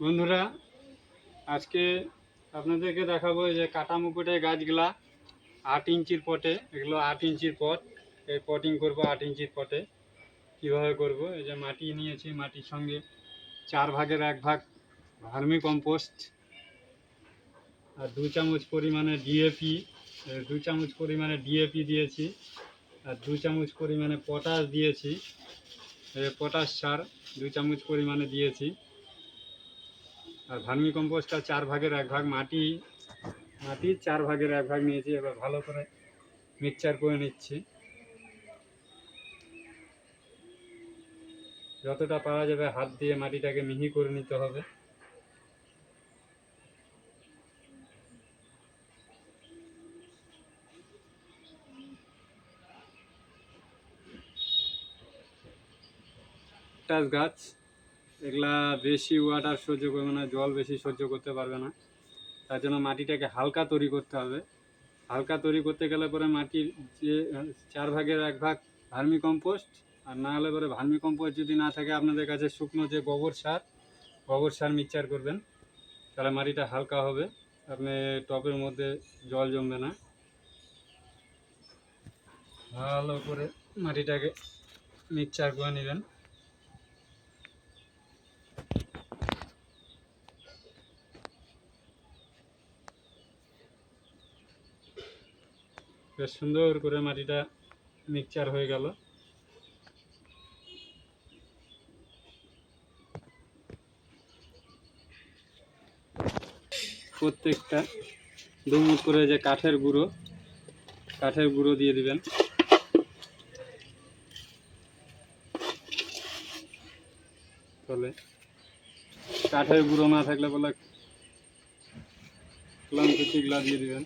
বন্ধুরা, আজকে আপনাদেরকে দেখাবো যে কাটা মুকুটের গাছগুলা আট ইঞ্চির পটে, এগুলো আট ইঞ্চির পট, এই পটিং করব আট ইঞ্চির পটে। কীভাবে করব? এই যে মাটি নিয়েছি, মাটির সঙ্গে চার ভাগের এক ভাগ ভার্মি কম্পোস্ট, আর দু চামচ পরিমাণে ডিএপি দু চামচ পরিমাণে ডিএপি দিয়েছি, আর দু চামচ পরিমাণে পটাশ দিয়েছি পটাশ সার দু চামচ পরিমাণে দিয়েছি। আর ভার্মি কম্পোস্টটা চার ভাগের এক ভাগ মাটি মাটি চার ভাগের এক ভাগ নিয়েছি, এবার ভালো করে মিক্সচার করে নিচ্ছি। যতটা পাওয়া যাবে হাত দিয়ে মাটিটাকে মিহি করে নিতে হবে। পটাশ গাছ। এগুলা বেশি ওয়াটার সহ্য করবে না, জল বেশি সহ্য করতে পারবে না। তার জন্য মাটিটাকে হালকা তৈরি করতে হবে। হালকা তৈরি করতে গেলে পরে মাটির যে, চার ভাগের এক ভাগ ভার্মি কম্পোস্ট আর না হলে পরে ভার্মি কম্পোস্ট যদি না থাকে, আপনাদের কাছে শুকনো যে গোবর সার গোবর সার মিক্সচার করবেন, তাহলে মাটিটা হালকা হবে। আপনি টবের মধ্যে জল জমবে না। ভালো করে মাটিটাকে মিক্সচার করে নেবেন। বেশ সুন্দর করে মাটিটা মিক্সচার হয়ে গেল। প্রত্যেকটা দুমুট করে যে কাঠের গুঁড়ো কাঠের গুঁড়ো দিয়ে দিবেন। তাহলে কাঠের গুঁড়ো না থাকলে বলে ক্লান্তিগুলা দিয়ে দিবেন।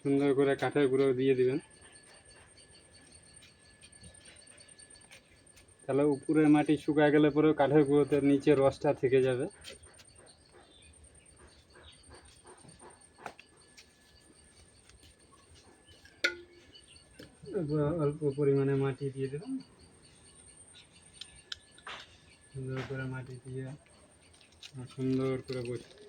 সুন্দর করে কাঠের গুঁড়ো দিয়ে দিবেন। তাহলে উপরে মাটি শুকায় গেলে পরেও কাঠের গুঁড়োতে নিচে রসটা থেকে যাবে। অল্প পরিমাণে মাটি দিয়ে দেবেন সুন্দর করে মাটি দিয়ে সুন্দর করে বসে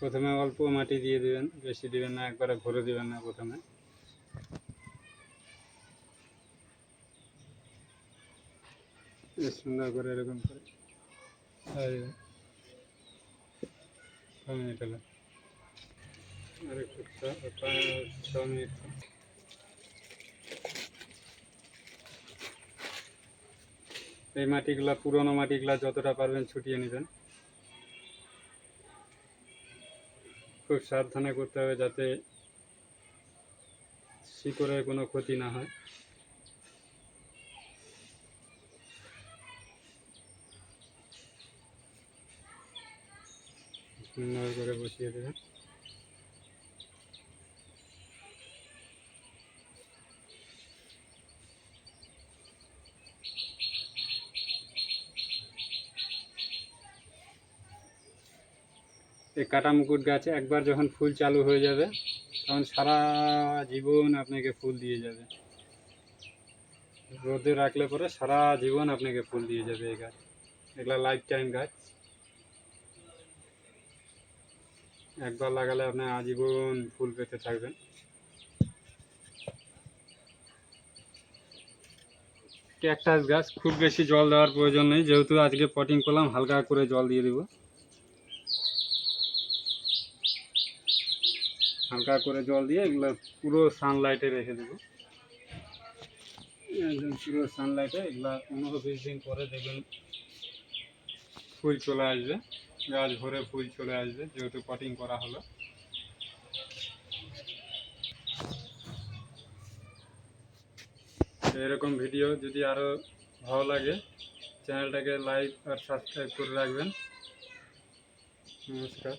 প্রথমে অল্প মাটি দিয়ে দিবেন, বেশি দিবেন না, একবারে ভরে দিবেন না প্রথমে। সুন্দর করে এরকম করে। এই মাটিগুলা, পুরনো মাটিগুলা যতটা পারবেন ছুটিয়ে নেবেন। খুব সাবধানে করতে হবে যাতে শিকড়ের কোনো ক্ষতি না হয়। সুন্দর করে বসিয়ে দেবেন। এই কাটা মুকুট গাছে একবার যখন ফুল চালু হয়ে যাবে, তখন সারা জীবন আপনাকে ফুল দিয়ে যাবে। রোদে রাখলে পরে সারা জীবন আপনাকে ফুল দিয়ে যাবে এই গাছ। এগুলা লাইফ টাইম গাছ। একবার লাগালে আপনি আজীবন ফুল পেতে থাকবেন। ক্যাকটাস গাছ, খুব বেশি জল দেওয়ার প্রয়োজন নেই। যেহেতু আজকে পটিং করলাম, হালকা করে জল দিয়ে দিব। হালকা করে জল দিয়ে এগুলো পুরো সানলাইটে রেখে দেবো। পুরো সানলাইটে এগুলা পনেরো বিশ দিন পরে দেখবেন ফুল চলে আসবে। গাছ ভরে ফুল চলে আসবে, যেহেতু কাটিং করা হলো। এরকম ভিডিও যদি আরও ভালো লাগে চ্যানেলটাকে লাইক আর সাবস্ক্রাইব করে রাখবেন। নমস্কার।